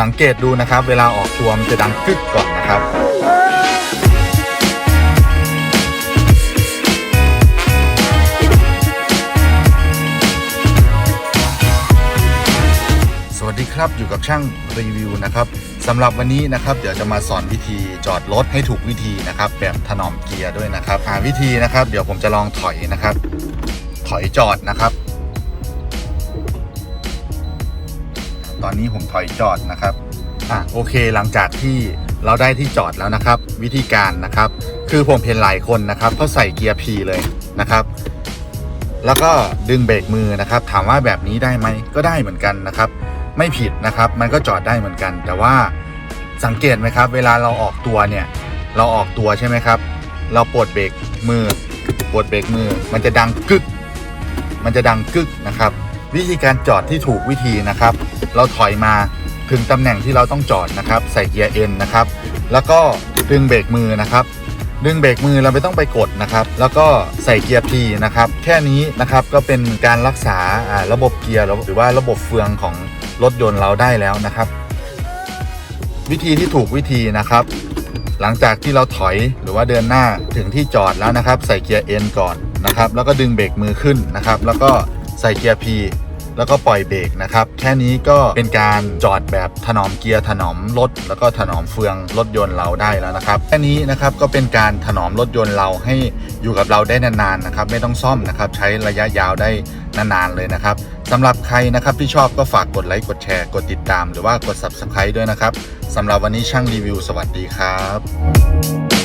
สังเกตดูนะครับ เวลาออกตัวมันจะดังกึกก่อนนะครับสวัสดีครับอยู่กับช่างรีวิวนะครับสำหรับวันนี้นะครับ เดี๋ยวจะมาสอนวิธีจอดรถให้ถูกวิธีนะครับ แบบถนอมเกียร์ด้วยนะครับหาวิธีนะครับ เดี๋ยวผมจะลองถอยนะครับ ถอยจอดนะครับ ตอนนี้ผมถอยจอดนะครับอะโอเคหลังจากที่เราได้ที่จอดแล้วนะครับ วิธีการนะครับ คือผมเห็นหลายคนนะครับเขาใส่เกียร์ P เลยนะครับ แล้วก็ดึงเบรกมือนะครับ ถามว่าแบบนี้ได้ไหมก็ได้เหมือนกันนะครับ ไม่ผิดนะครับ มันก็จอดได้เหมือนกัน แต่ว่าสังเกตไหมครับ เวลาเราออกตัวเนี่ย เราออกตัวใช่ไหมครับ เราปลดเบรกมือปลดเบรกมือ มันจะดังกึก มันจะดังกึกนะครับ วิธีการจอดที่ถูกวิธีนะครับ เราถอยมาถึงตำแหน่งที่เราต้องจอดนะครับ ใส่เกียร์ N นะครับ แล้วก็ดึงเบรกมือนะครับ ดึงเบรกมือเราไม่ต้องไปกดนะครับ แล้วก็ใส่เกียร์ P นะครับ แค่นี้นะครับก็เป็นการรักษาระบบเกียร์หรือว่าระบบเฟืองของรถยนต์เราได้แล้วนะครับ วิธีที่ถูกวิธีนะครับ หลังจากที่เราถอยหรือว่าเดินหน้าถึงที่จอดแล้วนะครับ ใส่เกียร์ N ก่อนนะครับ แล้วก็ดึงเบรกมือขึ้นนะครับ แล้วก็ ใส่เกียร์ P แล้วก็ปล่อยเบรกนะครับ แค่นี้ก็เป็นการจอดแบบถนอมเกียร์ถนอมรถ แล้วก็ถนอมเฟืองรถยนต์เราได้แล้วนะครับแค่นี้นะครับก็เป็นการถนอมรถยนต์เราให้อยู่กับเราได้นานๆนะครับ ไม่ต้องซ่อมนะครับ ใช้ระยะยาวได้นานๆเลยนะครับสำหรับใครนะครับที่ชอบก็ฝากกดไลค์กดแชร์กดติดตาม หรือว่ากด subscribe ด้วยนะครับสำหรับวันนี้ช่างรีวิว สวัสดีครับ